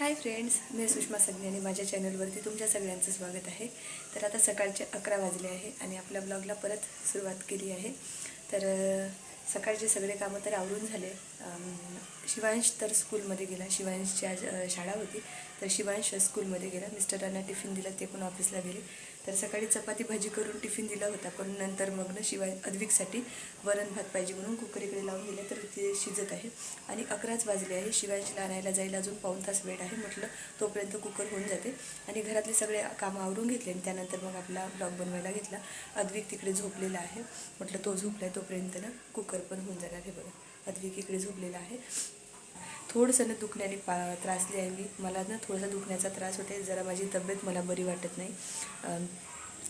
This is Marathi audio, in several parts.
हाय फ्रेंड्स मी सुषमा सगळे आणि माझ्या चॅनलवरती तुमच्या सगळ्यांचं स्वागत आहे. तर आता सकाळचे अकरा वाजले आहे आणि आपल्या ब्लॉगला परत सुरुवात केली आहे. तर सकाळचे सगळे कामं तर आवरून झाले. शिवांश तर स्कूलमध्ये गेला. शिवांशची आज शाळा होती. तर शिवांश स्कूलमध्ये गेला. मिस्टरांना टिफिन दिला ते पण ऑफिसला गेले. तर सकाळी चपाती भाजी करून टिफिन दिला होता. पण नंतर मग ना शिवाय अद्विकसाठी वरण भात पाहिजे म्हणून कुकर इकडे लावून दिले. तर ते शिजत आहे आणि अकराच वाजले आहे. शिवांशला आणायला जायला अजून पाऊण तास वेळ आहे. म्हटलं तोपर्यंत कुकर होऊन जाते. आणि घरातले सगळे कामं आवरून घेतले आणि त्यानंतर मग आपला ब्लॉग बनवायला घेतला. अद्विक तिकडे झोपलेला आहे. म्हटलं तो झोपला आहे तोपर्यंत ना कुकर पण होऊन जाणार हे बघा. अद्विक इकडे झोपलेला आहे. थोडंसं ना दुखण्याने पा त्रासली आहे मी. मला ना थोडासा दुखण्याचा त्रास होते जरा माझी तब्येत मला बरी वाटत नाही.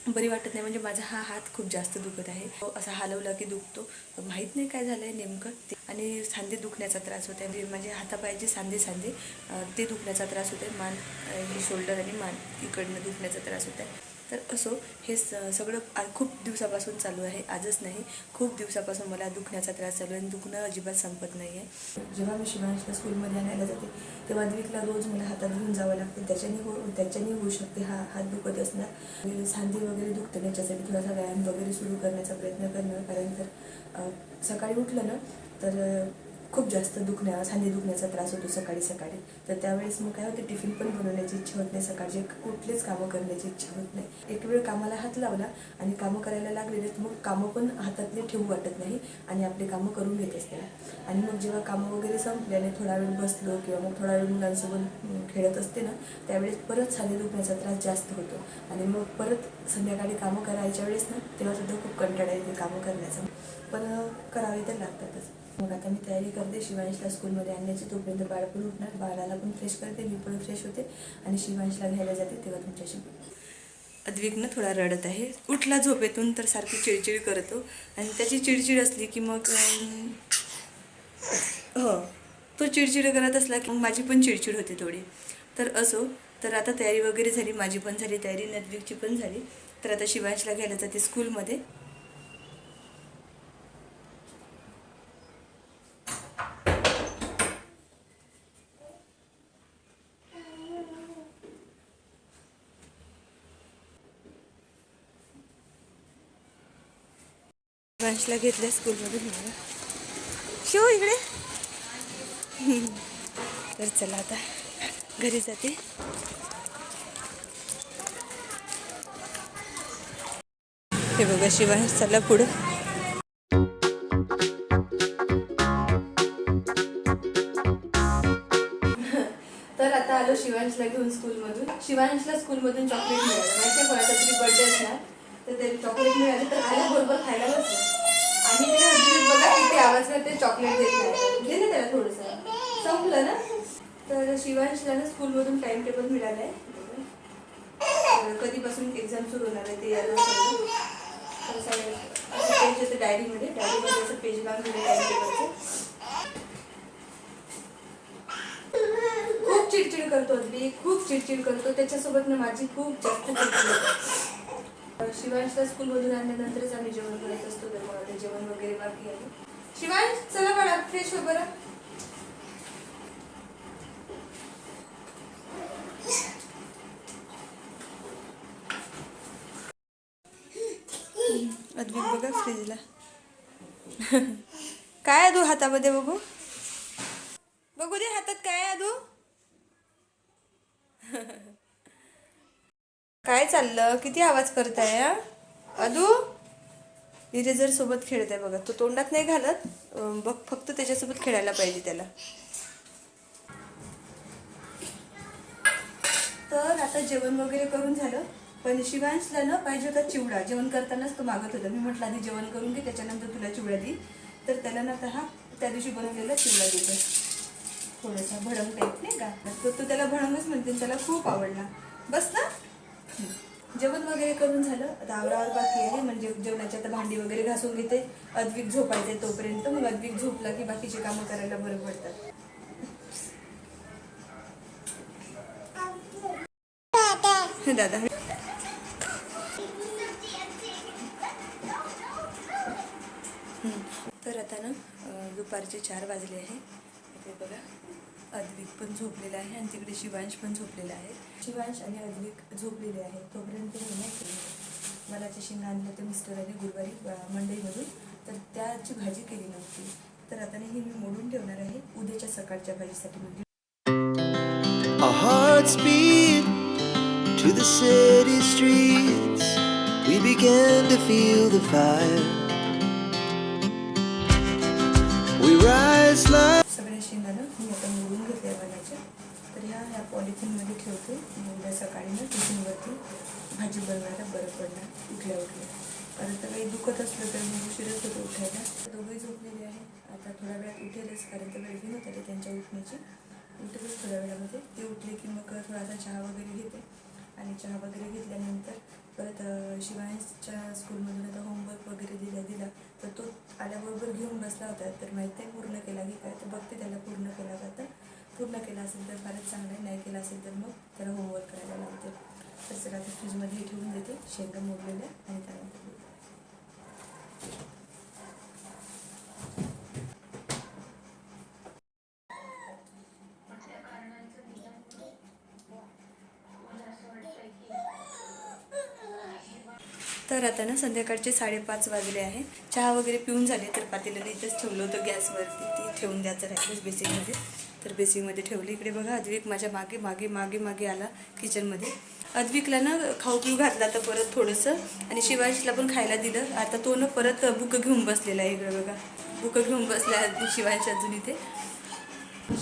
बरी वाटत नाही म्हणजे माझा हा हात खूप जास्त दुखत आहे. असा हलवला की दुखतो. माहीत नाही काय झालं आहे नेमकं. ते आणि सांधे दुखण्याचा त्रास होते म्हणजे माझे हातापायाचे सांधे सांधे ते दुखण्याचा त्रास होते मान हे शोल्डर आणि मान इकडनं दुखण्याचा त्रास होत आहे तर असो हे स सगळं खूप दिवसापासून चालू आहे आजच नाही. खूप दिवसापासून मला दुखण्याचा त्रास चालू आहे आणि दुखणं अजिबात संपत नाही आहे. जेव्हा मी शिवांशला स्कूलमध्ये आणायला जाते तेव्हा द्विकला रोज मला हातात घेऊन जावं लागतं. त्याच्याने हो त्याच्याने होऊ शकते हा हात दुखत असणार. सांधी वगैरे दुखतं त्याच्यासाठी थोडासा व्यायाम वगैरे सुरू करण्याचा प्रयत्न करणार कारण तर सकाळी उठलं ना तर खूप जास्त दुखण्या सांधे दुखण्याचा त्रास होतो सकाळी सकाळी. तर त्यावेळेस मग काय होते टिफिन पण बनवण्याची इच्छा होत नाही. सकाळचे कुठलेच कामं करण्याची इच्छा होत नाही. एक वेळ कामाला हात लावला आणि कामं करायला लागलेले मग कामं पण हातातले ठेवू वाटत नाही आणि आपले कामं करून घेत असते. आणि मग जेव्हा कामं वगैरे संपले आणि थोडा वेळ बसलो किंवा मग थोडा वेळ मुलांसोबत खेळत असते ना त्यावेळेस परत सांधे दुखण्याचा त्रास जास्त होतो. आणि मग परत संध्याकाळी कामं करायच्या वेळेस ना तेव्हा सुद्धा खूप कंटाळा येते कामं करण्याचा. पण करावे तर लागतातच. मग आता मी तयारी करते. शिवांशला स्कूलमध्ये आणण्याची. तोपर्यंत बाळ पण उठणार. बाळाला पण फ्रेश करते. मी पण फ्रेश होते आणि शिवांशला घ्यायला जाते तेव्हा तुमच्याशी अद्विकनं थोडा रडत आहे. उठला झोपेतून तर सारखी चिडचिड करतो. आणि त्याची चिडचिड असली की मग हो. तो चिडचिड करत असला की मग माझी पण चिडचिड होते थोडी. तर असो. तर आता तयारी वगैरे झाली. माझी पण झाली तयारी. नद्विकची पण झाली. तर आता शिवांशला घ्यायला जाते स्कूलमध्ये. शिवांशला घेतल्या स्कूलमधून मला शिव इकडे. तर चला आता घरी जाते. हे बघा शिवांश चला पुढं. तर आता आलो शिवांशला घेऊन स्कूलमधून शिवांशला स्कूलमधून चॉकलेट मिळालं. माहिती कोणाचा तरी बर्थडे असणार तर ते चॉकलेट मिळालं तर आल्याबरोबर खायला बसलं. आणि ते आवाज करते चॉकलेट देत नाही दे ना त्याला थोडंसं. संपलं ना? तर शिवांशला ना स्कूलमधून टाइम टेबल मिळालं आहे कधीपासून एक्झाम सुरू होणार आहे ते याला असं पेज येतं डायरीमध्ये डायरीमध्ये असं पेज लावून दिलं टाइम टेबलचं खूप चिडचिड करतो अगदी. खूप चिडचिड करतो. त्याच्यासोबत ना माझी खूप जास्त चिडचिड शिवांशला स्कूलमधून आणल्यानंतरच आम्ही जेवण करत असतो तर मग आता जेवण वगैरे बाकी आहे. शिवांश चला बाळा फ्रेश हो बरं. अद्भुत बघा फ्रीजला काय आहे तू हातामध्ये बघू? बघू दे हातात काय आहे तू काय चाललं? किती आवाज करताय अदू? इरेझर सोबत खेळत आहे बघा. तो तोंडात नाही घालत? बघ फक्त त्याच्यासोबत खेळायला पाहिजे त्याला. तर आता जेवण वगैरे करून झालं. पण शिवांशला ना पाहिजे होता चिवडा. जेवण करतानाच तो मागत होता. मी म्हटलं आधी जेवण करून घे त्याच्यानंतर तुला चिवडा दे. तर त्याला ना आता हा त्या दिवशी बनवलेला चिवडा देतो. थोडासा भडंग टाईप नाही का? तर तो त्याला भडंगच म्हणते त्याला खूप आवडला. बस ना? जेवण वगैरे करून झालं. आता आवरावर बाकी आहे. म्हणजे जेवणाची आता भांडी वगैरे घासून घेते. अद्विक झोपायचे तोपर्यंत. मग अद्विक झोपला की बाकीचे कामं करायला बरं पडतात. दादा. तर आता ना दुपारचे चार वाजले आहे. ते बघा. अद्विक पण झोपलेला आहे आणि तिकडे शिवांश पण झोपलेला आहे. शिवांश आणि अद्विक झोपलेले आहेत. तोपर्यंत मी नाही केलं मलाचे शेंगा आणलं ते मिस्टरांनी गुरुवारी मंडईमधून तर त्याची भाजी केली नव्हती. तर आता हे मी मोडून ठेवणार आहे. उद्याच्या सकाळच्या भाजीसाठी म्हणजे to the city streets. We began to feel the fire. We rise like मी घेतल्या बनायच्या तर ह्या ह्या पॉलिथिनमध्ये ठेवते. उद्या सकाळी ना टिफिनवरती भाजी बनवायला बरं पडणार. उठल्या उठल्या. कारण तर काही दुखत असलं तर मग उशीरच होतो उठायला. दोघंही झोपलेले आहे. आता थोड्या वेळात उठेलच. कारण तर वेळ घेऊन आली त्यांच्या उठण्याची उठेलच थोड्या वेळामध्ये. ते उठले की मग थोडासा चहा वगैरे घेते. आणि चहा वगैरे घेतल्यानंतर परत शिवायच्या स्कूलमधून आता होमवर्क वगैरे दिला दिला. तर तो आल्याबरोबर घेऊन बसला होता. तर माहीत आहे पूर्ण केला की काय तर बघते त्याला पूर्ण केला का तर. पूर्ण केला असेल तर फारच चांगलं आहे. नाही केला असेल तर मग त्याला होमवर्क करायला लागते तर सगळं आता फ्रीजमध्ये ठेवून देते. शेंगा मोडलेल्या आणि त्यानंतर ना संध्याकाळचे साडेपाच वाजले आहे. चहा वगैरे पिऊन झाले तर पातेलं इथंच ठेवलं होतं गॅसवरती. ती ठेवून द्यायचं राहिलंच बेसिनमध्ये. तर बेसिनमध्ये ठेवली. इकडे बघा अद्विक माझ्या मागे मागे मागे मागे आला किचनमध्ये अद्विकला ना खाऊ पिऊ घातला तर परत थोडंसं. आणि शिवांशला पण खायला दिलं. आता तो ना परत बुक घेऊन बसलेला आहे इकडे बघा. बुकं घेऊन बसला आहे शिवांश अजून इथे.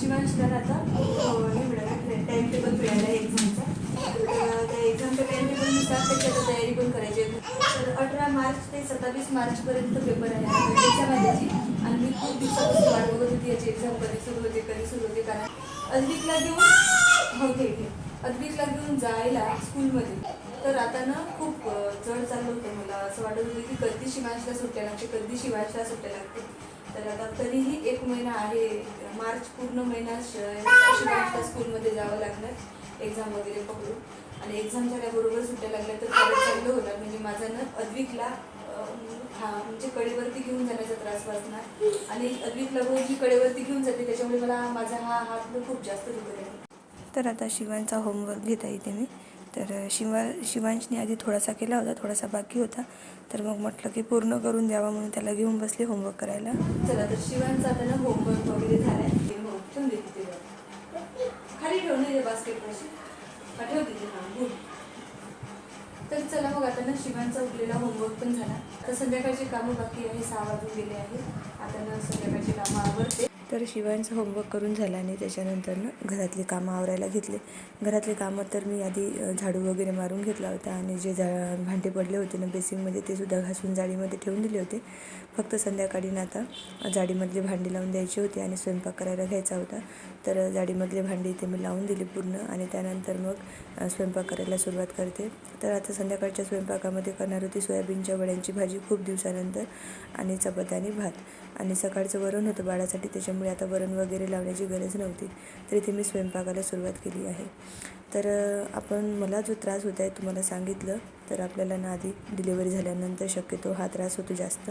शिवांशला आता अं, हे मिळालं. टाइम टेबल मिळाला एक्झामचा त्या एक्झामच्या टाइम टेबलनुसार त्याची आता तयारी पण करायची आहे तर अठरा मार्च ते सत्तावीस मार्चपर्यंत पेपर आहे. आता त्याच्या आणि मी खूप दिवसापासून वाट बघत होती. याची एक्झाम कधी सुरू होते कधी सुरू होते कारण अद्विकला घेऊन हो घे घे अद्विकला घेऊन जायला स्कूलमध्ये तर आता ना खूप जड चाललं होतं मला. असं वाटत होतं की कधी शिवांशला सुट्ट्या लागते कधी शिवांशला सुट्ट्या लागते तर आता तरीही एक महिना आहे. मार्च पूर्ण महिना श- शिवांशला स्कूलमध्ये जावं लागणार. एक्झाम वगैरे पकडून. आणि एक्झाम झाल्याबरोबर सुट्ट्या लागल्या तर चांगलं होणार म्हणजे माझा ना अद्विकला हा म्हणजे कडेवरती घेऊन जाण्याचा त्रास वाचणार. आणि अद्विकला रोज मी कडेवरती घेऊन जाते त्याच्यामुळे मला माझा हा हात खूप जास्त दुखत आहे. तर आता शिवांचा होमवर्क घेता येते मी. तर शिवा शिवांशने आधी थोडासा केला होता थोडासा बाकी होता. तर मग म्हटलं की पूर्ण करून द्यावा म्हणून त्याला घेऊन बसले होमवर्क करायला. चला तर शिवांचा आता ना होमवर्क वगैरे झाला आहे ठेवून वर. खाली ठेवून बास्केट पाठव तिथे हां गुड तर चला मग आता ना शिवांचा उठलेला होमवर्क पण झाला. आता संध्याकाळची कामं बाकी आहे सहा वाजून गेले आहे आता ना संध्याकाळची कामं आवडते तर शिवांचं होमवर्क करून झाला आणि त्याच्यानंतरनं घरातली कामं आवरायला घेतले. घरातले कामं तर मी आधी झाडू वगैरे मारून घेतला होता आणि जे झा भांडे पडले होते ना बेसिंगमध्ये ते सुद्धा घासून जाळीमध्ये ठेवून दिले होते. फक्त संध्याकाळी ना आता जाडीमधले भांडी लावून द्यायची होती आणि स्वयंपाक करायला घ्यायचा होता. तर जाडीमधले भांडी ते मी लावून दिली पूर्ण आणि त्यानंतर मग स्वयंपाक करायला सुरुवात करते. तर आता संध्याकाळच्या स्वयंपाकामध्ये करणार होती सोयाबीनच्या वड्यांची भाजी खूप दिवसानंतर आणि चपाती आणि भात. आणि सकाळचं वरण होतं बाळासाठी त्याच्यामुळे आता वरण वगैरे लावण्याची गरज नव्हती. तर इथे मी स्वयंपाकाला सुरुवात केली आहे. तर आपण मला जो त्रास होत आहे तुम्हाला सांगितलं. तर आपल्याला ना आधी डिलिव्हरी झाल्यानंतर शक्यतो हा त्रास होतो जास्त.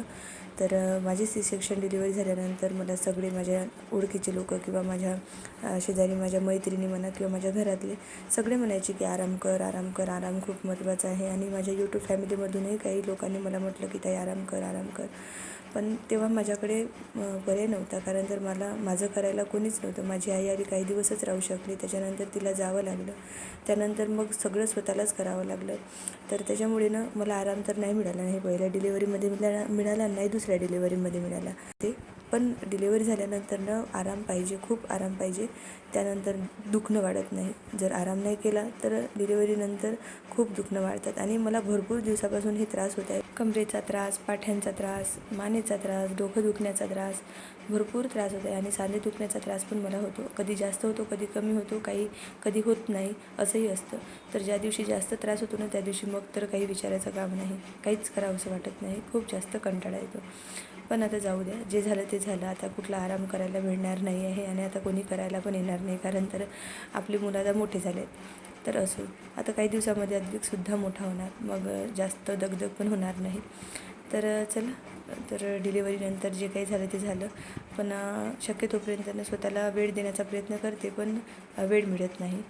तर माझी सी सेक्शन डिलिव्हरी झाल्यानंतर मला सगळे माझ्या ओळखीचे लोक किंवा माझ्या शेजारी माझ्या मैत्रिणी म्हणा किंवा माझ्या घरातले सगळे म्हणायचे की आराम कर आराम कर आराम खूप महत्त्वाचा आहे. आणि माझ्या यूट्यूब फॅमिलीमधूनही काही लोकांनी मला म्हटलं की ताई आराम कर आराम कर. पण तेव्हा माझ्याकडे पर्याय नव्हता. कारण तर मला माझं करायला कोणीच नव्हतं. माझी आई आली काही दिवसच राहू शकली. त्याच्यानंतर तिला जावं लागलं. त्यानंतर मग सगळं स्वतःलाच करावं लागलं. तर त्याच्यामुळे ना मला आराम तर नाही मिळाला नाही पहिल्या डिलिव्हरीमध्ये मिळाला मिळाला नाही दुसऱ्या डिलिव्हरीमध्ये मिळाला. ते पण डिलेवरी झाल्यानंतर ना आराम पाहिजे खूप आराम पाहिजे. त्यानंतर दुखणं वाढत नाही. जर आराम नाही केला तर डिलेवरीनंतर खूप दुखणं वाढतात. आणि मला भरपूर दिवसापासून हे त्रास होत आहे. कमरेचा त्रास पाठ्यांचा त्रास मानेचा त्रास डोकं दुखण्याचा त्रास भरपूर त्रास होत आहे. आणि सांधे दुखण्याचा त्रास पण मला होतो. कधी जास्त होतो कधी कमी होतो काही कधी होत नाही असंही असतं. तर ज्या दिवशी जास्त त्रास होतो ना त्या दिवशी मग तर काही विचारायचं काम नाही. काहीच करावंसं वाटत नाही. खूप जास्त कंटाळा येतो. पण आता जाऊ द्या. जे झालं ते झालं. आता कुठला आराम करायला मिळणार नाही आहे आणि आता कोणी करायला पण येणार नाही. कारण तर आपली मुलं आता मोठे झाले आहेत तर असो. आता काही दिवसामध्ये अद्विकसुद्धा मोठा होणार. मग जास्त दगदग पण होणार नाही. तर चला. तर डिलिव्हरीनंतर जे काही झालं ते झालं. पण शक्यतोपर्यंत ना स्वतःला वेळ देण्याचा प्रयत्न करते पण वेळ मिळत नाही.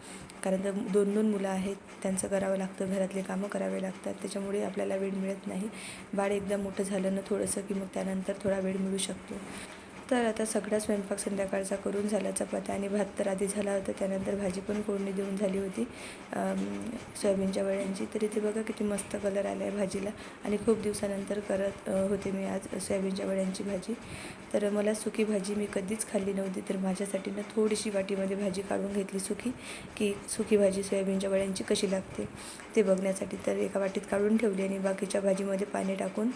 कारण तर दोन दोन मुलं आहेत त्यांचं करावं लागतं घरातले कामं करावे लागतात त्याच्यामुळे आपल्याला वेळ मिळत नाही. बाळ एकदा मोठं झालं ना थोडंसं की मग त्यानंतर थोडा वेळ मिळू शकतो. तर आता सगळा स्वयंपाक संध्याकाळचा करून झाला चपात्या आणि भात तर आधी झाला होता त्यानंतर भाजी पण फोडणी देऊन झाली होती सोयाबीनच्या वड्यांची. तर इथे बघा किती मस्त कलर आला आहे भाजीला. आणि खूप दिवसानंतर करत होते मी आज सोयाबीनच्या वड्यांची भाजी. तर मला सुकी भाजी मी कधीच खाल्ली नव्हती तर माझ्यासाठी ना थोडीशी वाटीमध्ये भाजी काढून घेतली सुकी की सुकी भाजी सोयाबीनच्या वड्यांची कशी लागते ते बघण्यासाठी. तर एका वाटीत काढून ठेवली आणि बाकीच्या भाजीमध्ये पाणी टाकून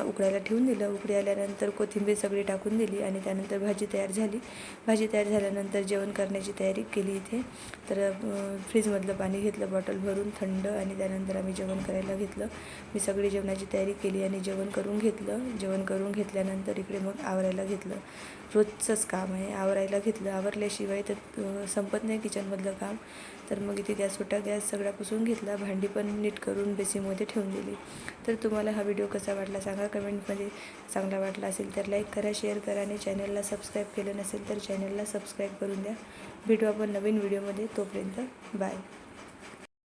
उकडायला ठेवून दिलं. उकडी आल्यानंतर कोथिंबीर सगळी टाकून दिली आणि आणि त्यानंतर भाजी तयार झाली. भाजी तयार झाल्यानंतर जेवण करण्याची तयारी केली इथे. तर फ्रीजमधलं पाणी घेतलं बॉटल भरून थंड आणि त्यानंतर आम्ही जेवण करायला घेतलं. मी सगळी जेवणाची तयारी केली आणि जेवण करून घेतलं. जेवण करून घेतल्यानंतर इकडे मग आवरायला घेतलं. रोजचंच काम आहे. आवरायला घेतलं. आवरल्याशिवाय तर संपत नाही किचनमधलं काम. तर मग इथे गॅस होता गॅस सगळा पुसून घेतला. भांडी पण नीट करून बेसिनमध्ये ठेवून दिली. तर तुम्हाला हा व्हिडिओ कसा वाटला सांगा कमेंटमध्ये. चांगला वाटला असेल तर लाईक करा शेअर करा आणि चॅनलला सबस्क्राईब केलं नसेल तर चॅनलला सबस्क्राईब करून द्या. भेटू आपण नवीन व्हिडिओमध्ये. तोपर्यंत बाय.